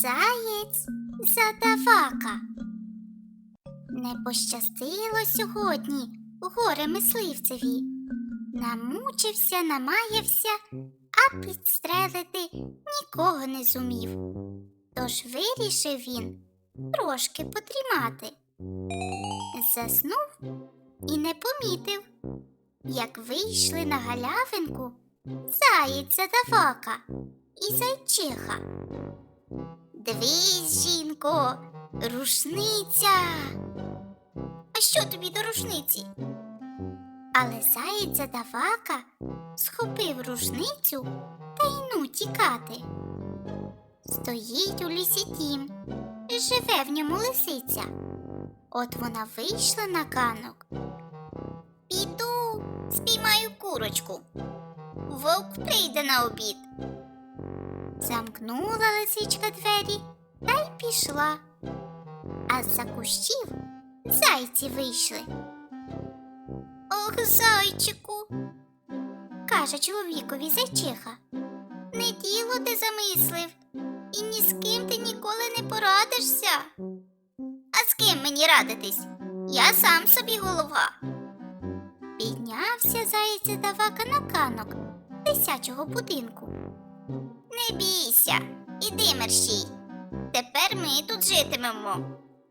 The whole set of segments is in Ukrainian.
Заєць задавака. Не пощастило сьогодні горе мисливцеві. Намучився, намаявся, а підстрелити нікого не зумів. Тож вирішив він трошки подрімати. Заснув і не помітив, як вийшли на галявинку заєць задавака і зайчиха. Дивись, жінко, рушниця. А що тобі до рушниці? Але заєць задавака схопив рушницю та й ну тікати. Стоїть у лісі дім, живе в ньому лисиця. От вона вийшла на канок. Піду, спіймаю курочку. Вовк прийде на обід. Замкнула лисичка двері та й пішла. А з-за кущів зайці вийшли. Ох, зайчику, каже чоловікові зайчиха. Не діло ти замислив, і ні з ким ти ніколи не порадишся. А з ким мені радитись? Я сам собі голова. Піднявся заєць задавака на канок десячого будинку. Не бійся, іди мерщій. Тепер ми тут житимемо.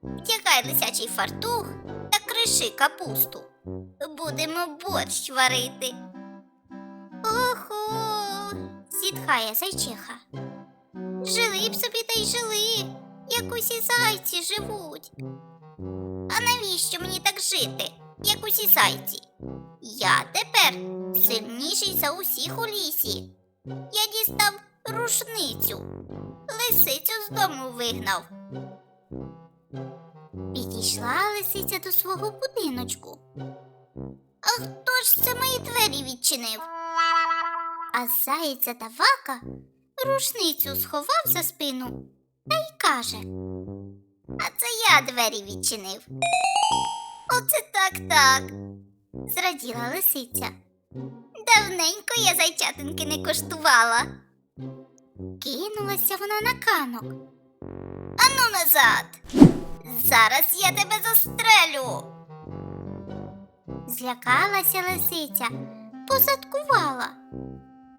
Втягай лисячий фартух та криши капусту. Будемо борщ варити. Охо, зітхає зайчиха. Жили б собі та й жили, як усі зайці живуть. А навіщо мені так жити, як усі зайці? Я тепер сильніший за усіх у лісі. Я дістав рушницю, лисицю з дому вигнав. Підійшла лисиця до свого будиночку. А хто ж це мої двері відчинив? А заєць задавака рушницю сховав за спину та й каже. А це я двері відчинив. Оце так так. Зраділа лисиця. Давненько я зайчатинки не коштувала. Кинулася вона на канок. Ану назад. Зараз я тебе застрелю. Злякалася лисиця, позадкувала.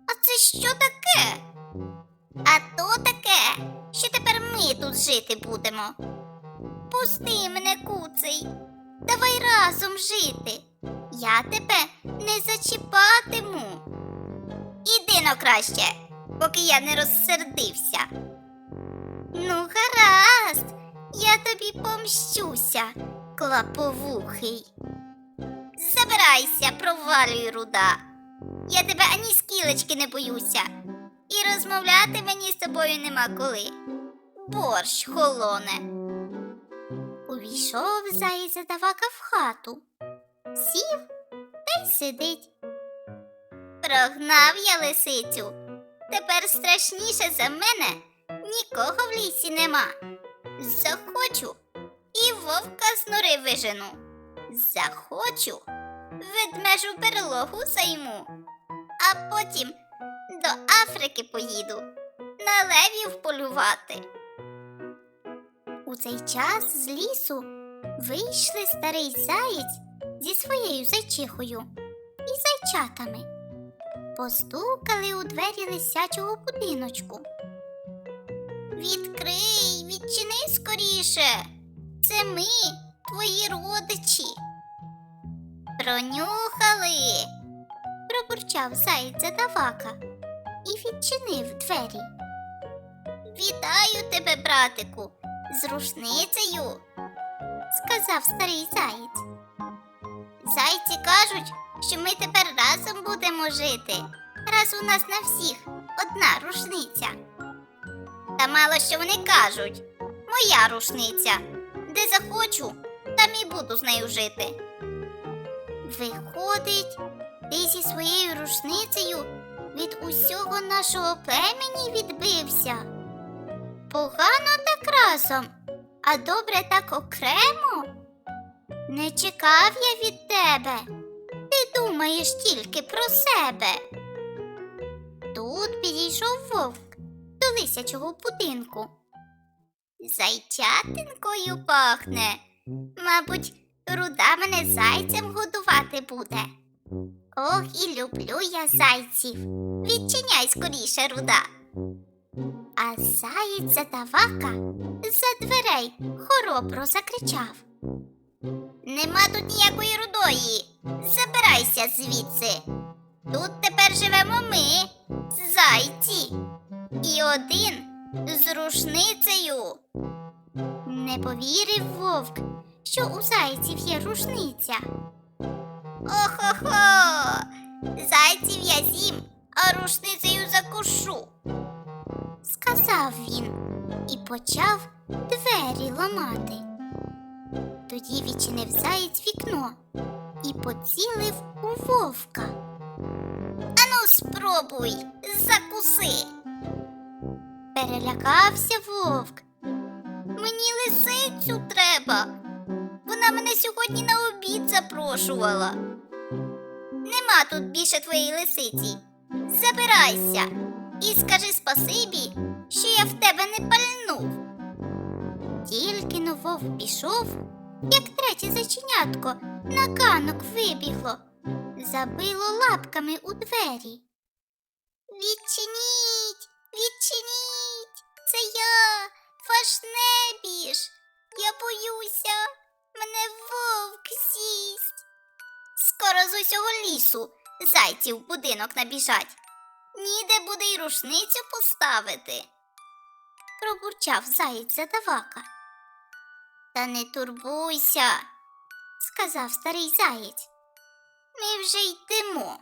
А це що таке? А то таке, що тепер ми тут жити будемо. Пусти мене, куций, давай разом жити. Я тебе не зачіпатиму. Іди но краще, поки я не розсердився. Ну, гаразд, я тобі помщуся, клаповухий. Забирайся, провалюй руда. Я тебе ані скілечки не боюся, і розмовляти мені з тобою нема коли. Борщ холоне. Увійшов заєць задавака в хату, сів та й сидить. Прогнав я лисицю. Тепер страшніше за мене нікого в лісі нема. Захочу і вовка з нори вижену. Захочу, ведмежу берлогу займу, а потім до Африки поїду на левів полювати. У цей час з лісу вийшли старий заєць зі своєю зайчихою і зайчатами. Постукали у двері лисячого будиночку. Відкрий, відчини скоріше. Це ми, твої родичі. Пронюхали, пробурчав заєць задавака і відчинив двері. Вітаю тебе, братику, з рушницею, сказав старий заєць. Зайці кажуть, що ми тепер разом будемо жити, раз у нас на всіх одна рушниця. Та мало що вони кажуть, моя рушниця. Де захочу, там і буду з нею жити. Виходить, ти зі своєю рушницею від усього нашого племені відбився. Погано так разом, а добре так окремо. Не чекав я від тебе. Думаєш тільки про себе. Тут підійшов вовк до лисячого будинку Зайчатинкою пахне. Мабуть, руда мене зайцем годувати буде. Ох, і люблю я зайців. Відчиняй скоріше руда. А заєць задавака за дверей хоробро закричав. Нема тут ніякої рудої. Забирайся звідси. Тут тепер живемо ми, зайці, і один з рушницею. Не повірив вовк, що у зайців є рушниця. Охо-хо! Зайців я з'їм, а рушницею закушу. Сказав він і почав двері ламати. Тоді відчинив заєць вікно і поцілив у вовка. Ану, спробуй, закуси. Перелякався вовк. Мені лисицю треба. Вона мене сьогодні на обід запрошувала. Нема тут більше твоєї лисиці. Забирайся і скажи спасибі, що я в тебе не пальнув. Тільки но вовк пішов, як третє зайченятко на ганок вибігло, забило лапками у двері. Відчиніть, відчиніть, це я, ваш небіж. Я боюся, мене вовк з'їсть. Скоро з усього лісу зайці в будинок набіжать. Ніде буде й рушницю поставити. Пробурчав заєць задавака. Та не турбуйся, сказав старий заєць. Ми вже йдемо.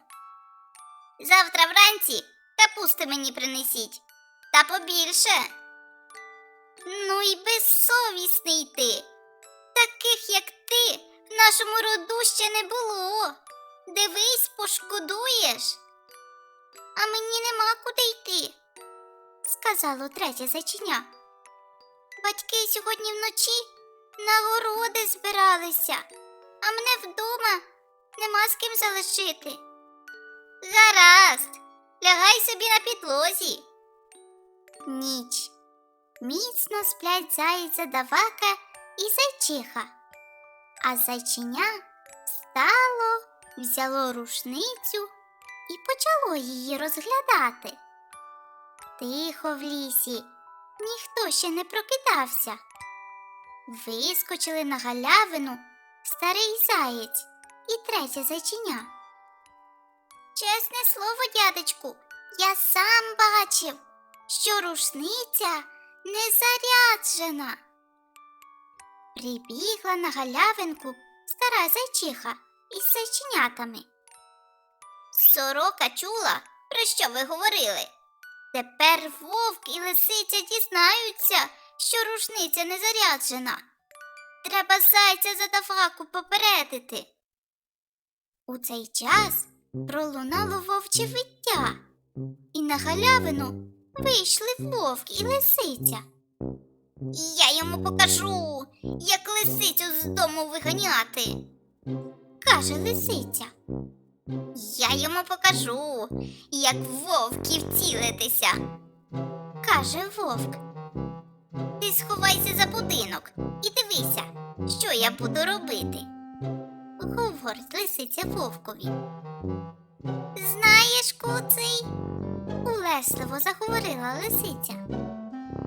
Завтра вранці капусти мені принесіть, та побільше. Ну і безсовісний ти. Таких, як ти, в нашому роду ще не було. Дивись, пошкодуєш. А мені нема куди йти, сказало третє зайчиня. Батьки сьогодні вночі на городи збиралися, а мене вдома нема з ким залишити. Гаразд, лягай собі на підлозі. Ніч. Міцно сплять заєць задавака і зайчиха. А зайчиня встало, взяло рушницю і почало її розглядати. Тихо в лісі, ніхто ще не прокидався. Вискочили на галявину старий заєць і третє зайчиня. Чесне слово, дядечку, я сам бачив, що рушниця не заряджена. Прибігла на галявинку стара зайчиха із зайченятами. Сорока чула, про що ви говорили. Тепер вовк і лисиця дізнаються, що рушниця не заряджена. Треба зайця за даваку попередити. У цей час пролунало вовче виття, і на галявину вийшли вовк і лисиця. І Я йому покажу, як лисицю з дому виганяти, каже лисиця. Я йому покажу, як вовків цілитися, каже вовк. Ти сховайся за будинок і дивися, що я буду робити. Говорить лисиця вовкові. Знаєш, куций, улесливо заговорила лисиця.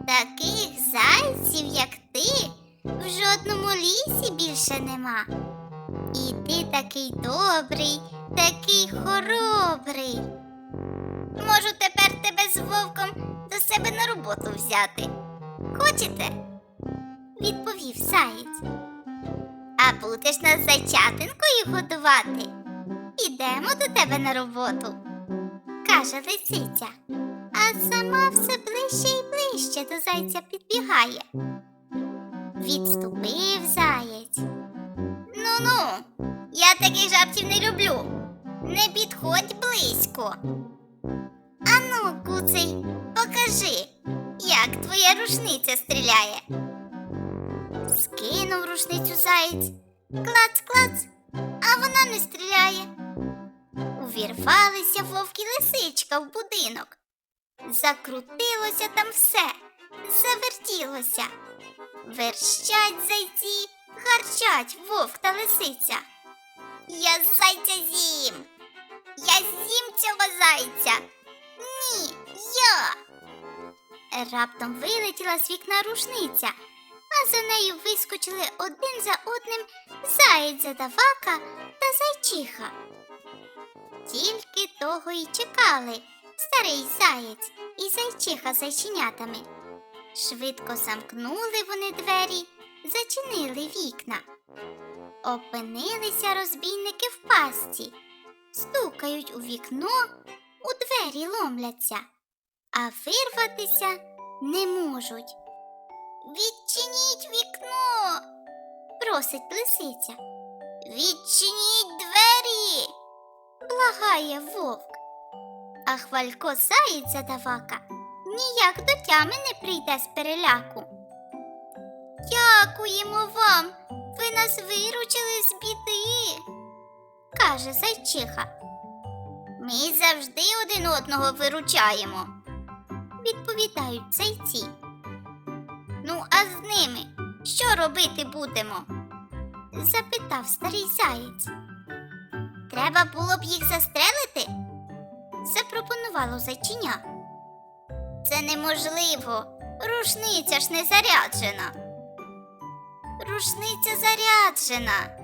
Таких зайців, як ти, в жодному лісі більше нема. І ти такий добрий, такий хоробрий. Можу тепер тебе з вовком до себе на роботу взяти. Хочете? відповів заєць. А будеш нас зайчатинкою годувати? Ідемо до тебе на роботу, каже лисиця, а сама все ближче і ближче до зайця підбігає. Відступив заєць. Ну ну, я таких жартів не люблю. Не підходь близько. Ану, куцей, покажи, як твоя рушниця стріляє. Скинув рушницю заєць. Клац-клац, а вона не стріляє. Увірвалися вовк і лисичка в будинок. Закрутилося там все. завертілося. Верщать зайці, гарчать вовк та лисиця. Я зайця з'їм. Я з'їм цього зайця. Ні, я. Раптом вилетіла з вікна рушниця, а за нею вискочили один за одним заєць задавака та зайчиха. Тільки того й чекали старий заєць і зайчиха зайченятами. Швидко замкнули вони двері, зачинили вікна. Опинилися розбійники в пастці, стукають у вікно, у двері ломляться, а вирватися не можуть. Відчиніть вікно, просить лисиця. Відчиніть двері, благає вовк. А хвалько заєць задавака ніяк до тями не прийде з переляку. Дякуємо вам, ви нас виручили з біди, каже зайчиха. Ми завжди один одного виручаємо, відповідають зайці. Ну, а з ними що робити будемо? запитав старий заєць. Треба було б їх застрелити? запропонувало зайчиня. Це неможливо. Рушниця ж не заряджена. Рушниця заряджена,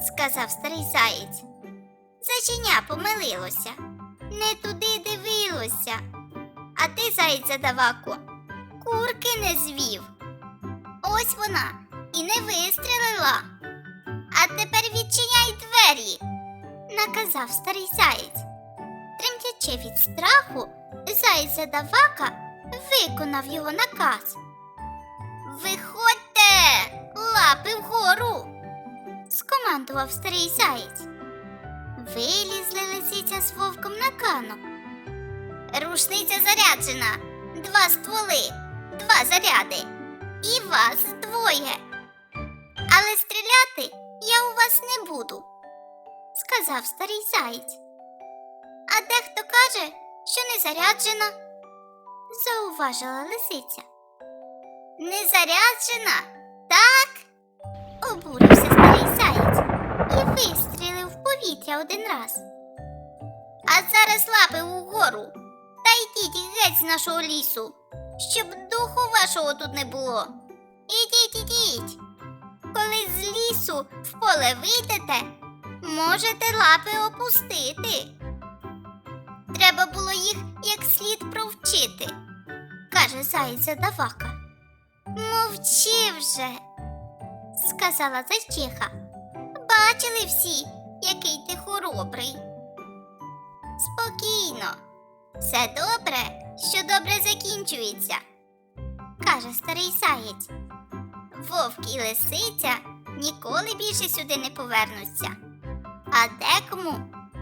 сказав старий заєць. Зайчиня помилилося, не туди дивилося. А ти, заєць задаваку, курки не звів. Ось вона і не вистрелила. А тепер відчиняй двері, наказав старий заєць. Тремтячи від страху, заєць задавака виконав його наказ. Виходьте, лапи вгору, скомандував старий заєць. Вилізли лисиця з вовком на кану. Рушниця заряджена, два стволи, два заряди. І вас двоє. Але стріляти я у вас не буду, сказав старий заєць. А дехто каже, що не заряджена, зауважила лисиця. Не заряджена? Так? обурився старий заєць і вистрілив в повітря один раз. А зараз лапи угору та йдіть геть з нашого лісу, щоб духу вашого тут не було. Ідіть, ідіть. Коли з лісу в поле вийдете, можете лапи опустити. Треба було їх як слід провчити, каже заєць задавака. Мовчи вже, сказала зайчиха. Бачили всі, який ти хоробрий. Спокійно, все добре, що добре закінчується, каже старий заєць. Вовк і лисиця ніколи більше сюди не повернуться. А декому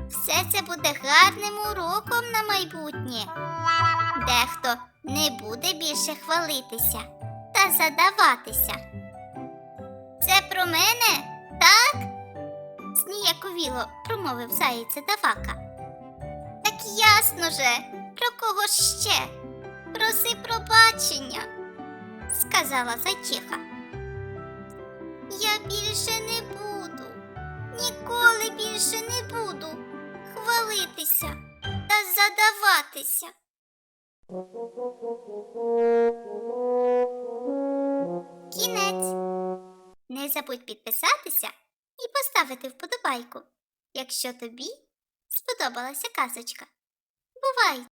все це буде гарним уроком на майбутнє. Дехто не буде більше хвалитися та задаватися. Це про мене, так? зніяковіло промовив заєць Давака. Ясно же, про кого ще? Проси пробачення, сказала зайчиха. Я більше не буду, ніколи більше не буду хвалитися та задаватися. Кінець. Не забудь підписатися і поставити вподобайку, якщо тобі сподобалася казочка. Бувай!